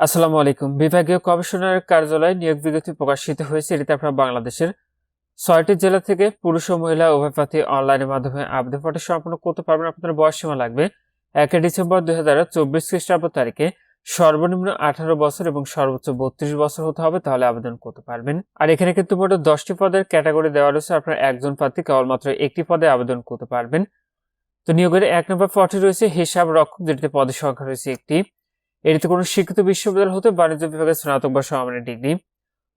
আসসালামু আলাইকুম। বিভাগীয় কমিশনারের কার্যালয়ে নিয়োগ বিজ্ঞপ্তি প্রকাশিত হয়েছে। এটিতে আপনারা বাংলাদেশের ছয়টি জেলা থেকে পুরুষ ও মহিলা উভয় প্রার্থী অনলাইনের মাধ্যমে আবেদন পত্র সম্পন্ন করতে পারবেন। আপনাদের বয়স সীমা লাগবে একে ডিসেম্বর দুই হাজার চব্বিশ খ্রিস্টাব্দ তারিখে। সর্বনিম্ন আঠারো বছর এবং সর্বোচ্চ বত্রিশ বছর হতে হবে, তাহলে আবেদন করতে পারবেন। আর এখানে কিন্তু মোট দশটি পদের ক্যাটাগরি দেওয়া রয়েছে। আপনার একজন প্রার্থী কেবলমাত্র একটি পদে আবেদন করতে পারবেন। তো নিয়োগের এক নম্বর পদটি রয়েছে হিসাব রক্ষক, যেটিতে পদের সংখ্যা রয়েছে একটি। এটিতে কোনো শিক্ষিত বিশ্ববিদ্যালয় হতে বাণিজ্য বিভাগের স্নাতক বা সমানের degree,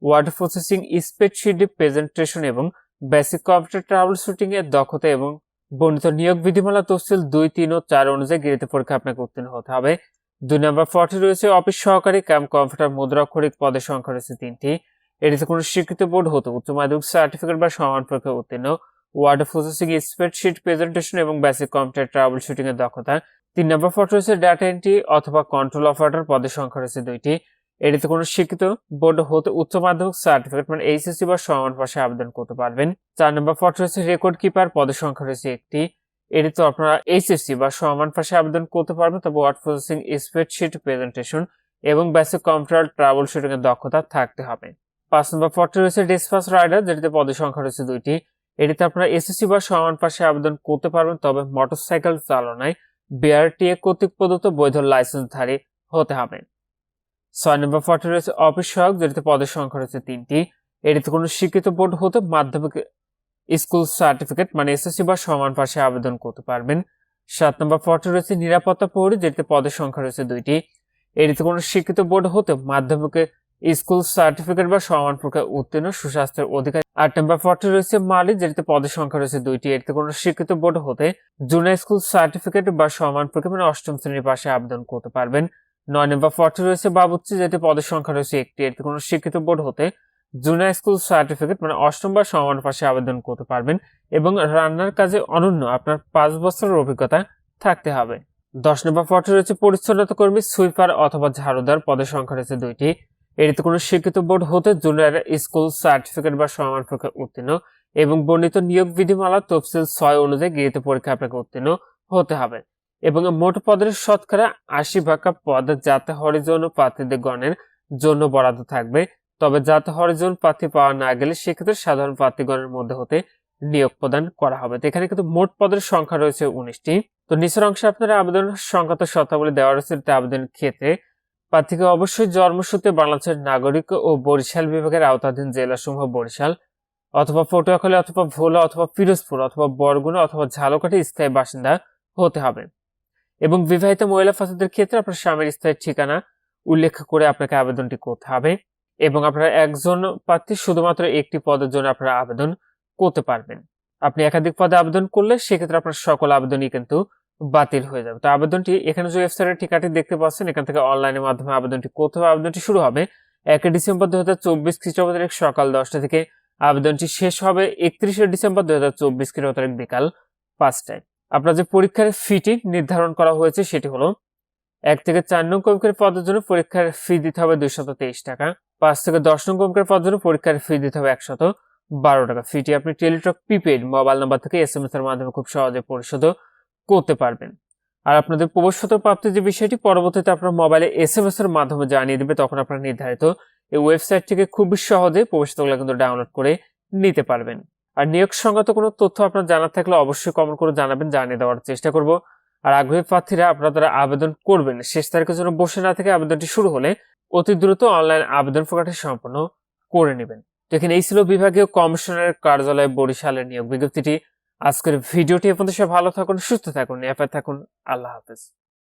word processing, spreadsheet, presentation এবং বেসিক কম্পিউটার ট্রাভেল শুটিং এর দক্ষতা এবং বর্ণিত নিয়োগ বিধিমালা তফসিল দুই, তিন ও চার অনুযায়ী গৃহীত পরীক্ষা আপনাকে উত্তীর্ণ হতে হবে। দুই নম্বর পদটি রয়েছে অফিস সহকারী ক্যাম্প কম্পিউটার মুদ্রাক্ষরিক পদের সংখ্যা রয়েছে তিনটি। এটিতে কোনো স্বীকৃত বোর্ড হতে উচ্চ মাধ্যমিক সার্টিফিকেট বা সমান পরীক্ষা উত্তীর্ণ। ওয়ার্ড প্রসেসিং, স্প্রেডশিট, প্রেজেন্টেশন এবং বেসিক কম্পিউটার ট্রাভেল শুটিং এর দক্ষতা তিন নম্বর পদ রয়েছে ডাটা এন্ট্রি অথবা কন্ট্রোল অপারেটর পদের সংখ্যা রয়েছে দুইটি। এটিতে কোনো শিক্ষিত বোর্ড হতে উচ্চ মাধ্যমিক সার্টিফিকেট মানে এইচএসসি বা সমান পাশে আবেদন করতে পারবেন। চার নম্বর পদ রয়েছে রেকর্ড কিপার পদের সংখ্যা রয়েছে একটি। এটিতে আপনারা এইচএসসি বা সমান পাশে আবেদন করতে পারবেন, তবে ওয়ার্ড প্রসেসিং স্প্রেডশিট প্রেজেন্টেশন এবং বেসিক কম্পিউটার ট্রাভেল শুটিং এর দক্ষতা থাকতে হবে। পাঁচ নম্বর পদটি রয়েছে ডিসপাস রাইডার যেটিতে পদের সংখ্যা রয়েছে দুইটি। এটিতে আপনারা এসএসসি বা সমান পাশে আবেদন করতে পারবেন, তবে মোটরসাইকেল চালনায় বিআরটিএ কর্তৃক প্রদত্ত বৈধ লাইসেন্সধারী হতে হবে। ছয় নম্বর পদটি রয়েছে অফিস সহায়ক যেটিতে পদের সংখ্যা রয়েছে তিনটি। এটিতে কোনো স্বীকৃত বোর্ড হতে মাধ্যমিক স্কুল সার্টিফিকেট মানে এসএসসি বা সমান পাশে আবেদন করতে পারবেন। সাত নম্বর পদটি রয়েছে নিরাপত্তা প্রহরী যেটিতে পদের সংখ্যা রয়েছে দুইটি। এটিতে কোনো স্বীকৃত বোর্ড হতে মাধ্যমিকে স্কুল সার্টিফিকেট বা সমান প্রকার উত্তীর্ণ সুস্বাস্থ্যের অধিকারী। আট নম্বর পদটি রয়েছে মালিক, যেটিতে পদের সংখ্যা রয়েছে দুইটি। এটিতে কোনো স্বীকৃত বোর্ড হতে জুনিয়র স্কুল সার্টিফিকেট বা সমান প্রকার মানে অষ্টম শ্রেণির পাশে আবেদন করতে পারবেন। নয় নম্বর পদটি রয়েছে বাবুচ্চি যেটি পদের সংখ্যা রয়েছে একটি। এটিতে কোনো স্বীকৃত বোর্ড হতে জুনিয়র স্কুল সার্টিফিকেট মানে অষ্টম বা সমান পাশে আবেদন করতে পারবেন এবং রান্নার কাজে অনন্য আপনার পাঁচ বছরের অভিজ্ঞতা থাকতে হবে। দশ নম্বর পদটি রয়েছে পরিচ্ছন্নতা কর্মী, সুইপার অথবা ঝাড়ুদার, পদের সংখ্যা রয়েছে দুইটি। এটিতে কোনো শিক্ষিত বোর্ড হতে জুনিয়র স্কুল সার্টিফিকেট বা সমান পরীক্ষা উত্তীর্ণ এবং বর্ণিত নিয়োগ বিধিমালা তফসিল ছয় অনুযায়ী গৃহীত পরীক্ষা আপনাকে উত্তীর্ণ হতে হবে। এবং মোট পদের শতকরা আশি ভাগ পদ যাতে হরিজন প্রার্থীদের গণের জন্য বরাদ্দ থাকবে। তবে যাতে হরিজন প্রার্থী পাওয়া না গেলে সেক্ষেত্রে সাধারণ প্রার্থীগণের মধ্যে হতে নিয়োগ প্রদান করা হবে। এখানে কিন্তু মোট পদের সংখ্যা রয়েছে উনিশটি। তো নিচের অংশে আপনারা আবেদন সংক্রান্ত শর্তাবলী দেওয়া রয়েছে আবেদনের ক্ষেত্রে প্রার্থীকে অবশ্যই জন্মসূত্রে বাংলাদেশের নাগরিক ও বরিশাল বিভাগের আওতাধীন জেলাসমূহ বরিশাল অথবা পটুয়াখালী অথবা ভোলা অথবা পিরোজপুর অথবা বরগুনা অথবা ঝালকাঠি স্থায়ী বাসিন্দা হতে হবে। এবং বিবাহিত মহিলা প্রার্থীদের ক্ষেত্রে আপনার স্বামীর স্থায়ী ঠিকানা উল্লেখ করে আপনাকে আবেদনটি করতে হবে এবং আপনারা একজন প্রার্থী শুধুমাত্র একটি পদের জন্য আপনারা আবেদন করতে পারবেন। আপনি একাধিক পদে আবেদন করলে সেক্ষেত্রে আপনার সকল আবেদনই কিন্তু বাতিল হয়ে যাবে। তো আবেদনটি এখানে যে ওয়েবসাইটের ঠিকাটি দেখতে পাচ্ছেন, এখান থেকে অনলাইনের মাধ্যমে আবেদনটি হবে আবেদনটি শুরু হবে? এক ডিসেম্বর দু হাজার চব্বিশ খ্রিস্টাব্দ তারিখ সকাল দশটা থেকে আবেদনটি শেষ হবে একত্রিশে ডিসেম্বর দু হাজার চব্বিশ খ্রিস্টাব্দ তারিখ বিকাল পাঁচটায়। আপনার যে পরীক্ষার ফিটি নির্ধারণ করা হয়েছে, সেটি হলো এক থেকে চার নং কমিকের পদের জন্য পরীক্ষার ফি দিতে হবে দুইশত তেইশ টাকা, পাঁচ থেকে দশ নং কমিকের পদের জন্য পরীক্ষার ফি দিতে হবে একশত বারো টাকা। ফিটি আপনি টেলিটক প্রিপেড মোবাইল নাম্বার থেকে এস এম এস এর মাধ্যমে খুব সহজে পরিশোধ করতে পারবেন। আর আপনাদের প্রবেশপত্র প্রাপ্তির যে বিষয়টি, পরবর্তীতে আপনার মোবাইলে এস এম এর মাধ্যমে জানিয়ে দেবে, তখন আপনার নির্ধারিত এই ওয়েবসাইট থেকে খুব সহজে প্রবেশপত্রগুলো কিন্তু ডাউনলোড করে নিতে পারবেন। আর নিয়োগ সংক্রান্ত কোনো তথ্য আপনার জানার থাকলে অবশ্যই কমেন্ট করে জানাবেন, জানিয়ে দেওয়ার চেষ্টা করব। আর আগ্রহী প্রার্থীরা, আপনারা তারা আবেদন করবেন, শেষ তারিখের জন্য বসে না থেকে আবেদনটি শুরু হলে অতি দ্রুত অনলাইন আবেদন প্রকাশটি সম্পন্ন করে নেবেন। তো এখানে এই ছিল বিভাগীয় কমিশনারের কার্যালয় বরিশালের নিয়োগ বিজ্ঞপ্তিটি। আজকের ভিডিওটি আপনাদের সব ভালো থাকুন সুস্থ থাকুন এফআই থাকুন। আল্লাহ হাফেজ।